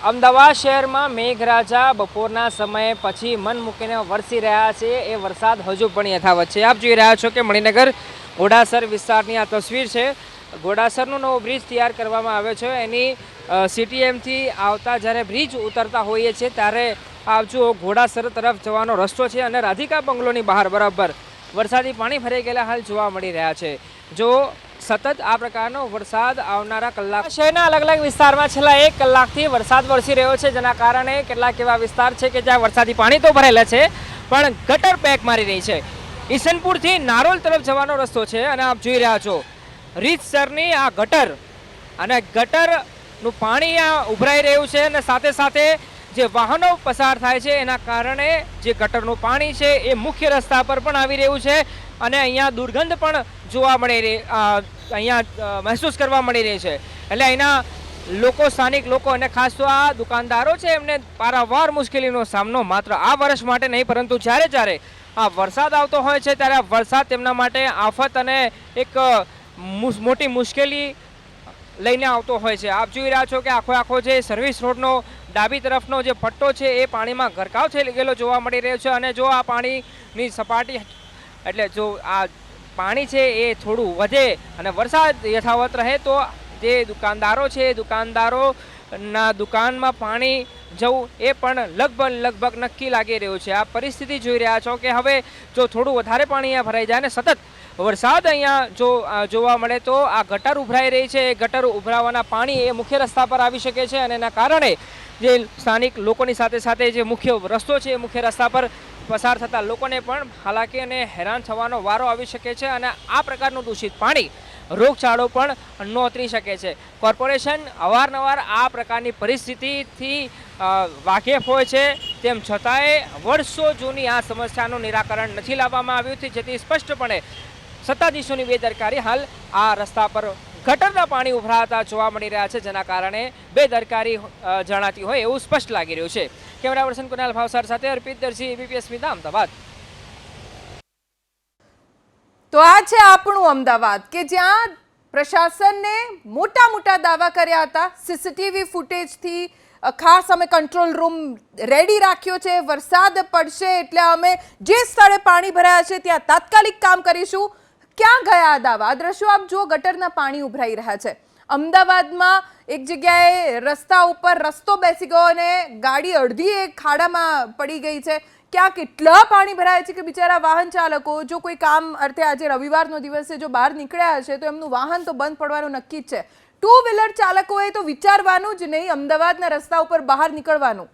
અમદાવાદ શહેરમાં મેઘરાજા બપોરના સમયે પછી મન મૂકીને વરસી રહ્યા છે. એ વરસાદ હજુ પણ યથાવત છે. આપ જોઈ રહ્યા છો કે મણિનગર ઘોડાસર વિસ્તારની આ તસવીર છે. ઘોડાસરનો નવો બ્રિજ તૈયાર કરવામાં આવ્યો છે. એની સીટીએમથી આવતા જ્યારે બ્રિજ ઉતરતા હોઈએ છીએ ત્યારે આવજો ઘોડાસર તરફ જવાનો રસ્તો છે અને રાધિકા બંગલોની બહાર બરાબર વરસાદી પાણી ભરાઈ ગયેલા હાલ જોવા મળી રહ્યા છે. જો સતત આ પ્રકારનો વરસાદ આવનારા કલાક શહેરના અલગ અલગ વિસ્તારમાં છેલ્લા એક કલાકથી વરસાદ વરસી રહ્યો છે, જેના કારણે કેટલાક એવા વિસ્તાર છે કે જ્યાં વરસાદી પાણી તો ભરેલા છે, પણ ગટર પેક મારી રહી છે. ઈસનપુરથી નારોલ તરફ જવાનો રસ્તો છે અને આપ જોઈ રહ્યા છો, રીતસરની આ ગટર અને ગટરનું પાણી આ ઉભરાઈ રહ્યું છે અને સાથે સાથે જે વાહનો પસાર થાય છે, એના કારણે જે ગટરનું પાણી છે, એ મુખ્ય રસ્તા પર પણ આવી રહ્યું છે અને અહીંયા દુર્ગંધ પણ જોવા મળી રહી અહીંયા મહેસૂસ કરવા મળી રહી છે. એટલે અહીંના લોકો, સ્થાનિક લોકો અને ખાસ તો આ દુકાનદારો છે, એમને પારાવાર મુશ્કેલીનો સામનો માત્ર આ વર્ષ માટે નહીં, પરંતુ જ્યારે જ્યારે આ વરસાદ આવતો હોય છે, ત્યારે આ વરસાદ તેમના માટે આફત અને એક મોટી મુશ્કેલી લઈને આવતો હોય છે. આપ જોઈ રહ્યા છો કે આખો આખો જે સર્વિસ રોડનો ડાબી તરફનો જે પટ્ટો છે, એ પાણીમાં ગરકાવ થઈ ગયેલો જોવા મળી રહ્યો છે અને જો આ પાણીની સપાટી એટલે જો આ પાણી છે, એ થોડું વધે અને વરસાદ યથાવત રહે તો જે દુકાનદારો છે, એ દુકાનદારોના દુકાનમાં પાણી જવું એ પણ લગભગ લગભગ નક્કી લાગી રહ્યું છે. આ પરિસ્થિતિ જોઈ રહ્યા છો કે હવે જો થોડું વધારે પાણી અહીંયા ભરાઈ જાય ને સતત વરસાદ અહીંયા જો જોવા મળે તો આ ગટર ઉભરાઈ રહી છે. એ ગટર ઉભરાવાના પાણી એ મુખ્ય રસ્તા પર આવી શકે છે અને એના કારણે જે સ્થાનિક લોકોની સાથે સાથે જે મુખ્ય રસ્તો છે એ મુખ્ય રસ્તા પર પસાર થતા લોકોને પણ હાલાકી અને હેરાન થવાનો વારો આવી શકે છે અને આ પ્રકારનું દૂષિત પાણી રોગચાળો પણ નોતરી શકે છે. કોર્પોરેશન અવારનવાર આ પ્રકારની પરિસ્થિતિથી વાકેફ હોય છે. તેમ છતાંય વર્ષો જૂની આ સમસ્યાનું નિરાકરણ નથી લાવવામાં આવ્યું જેથી સ્પષ્ટપણે સત્તાધીશોની બેદરકારી હાલ આ રસ્તા પર ગટરના પાણી ઉભરાતા જોવા મળી રહ્યા છે, જેના કારણે બેદરકારી જણાતી હોય એવું સ્પષ્ટ લાગી રહ્યું છે. કેમેરા પર્સન કુનાલ ભાવસાર સાથે અર્પિત દરજી, એબીપીએસ સ્મિતા અમદાવાદ. તો આ છે આપણું અમદાવાદ, કે જ્યાં પ્રશાસનને મોટા મોટા દાવા કર્યા હતા. સીસીટીવી ફૂટેજથી ખાસ અમે કંટ્રોલ રૂમ રેડી રાખ્યો છે. વરસાદ પડશે એટલે અમે જે સ્થળે પાણી ભરાયા છે, ત્યાં તાત્કાલિક કામ કરીશું. ક્યાં ગયા દાવા? દ્રશ્યો આપ જુઓ, ગટરના પાણી ઉભરાઈ રહ્યા છે. અમદાવાદમાં એક જગ્યાએ રસ્તા ઉપર રસ્તો બેસી ગયો અને ગાડી અડધી એક ખાડામાં પડી ગઈ છે. ક્યાંક એટલા પાણી ભરાય છે કે બિચારા વાહન ચાલકો? જો કોઈ કામ અર્થે આજે રવિવારનો દિવસ જો બહાર નીકળ્યા હશે, તો એમનું વાહન તો બંધ પડવાનું નક્કી જ છે. ટુ વ્હીલર ચાલકોએ તો વિચારવાનું જ નહીં, અમદાવાદના રસ્તા ઉપર બહાર નીકળવાનું.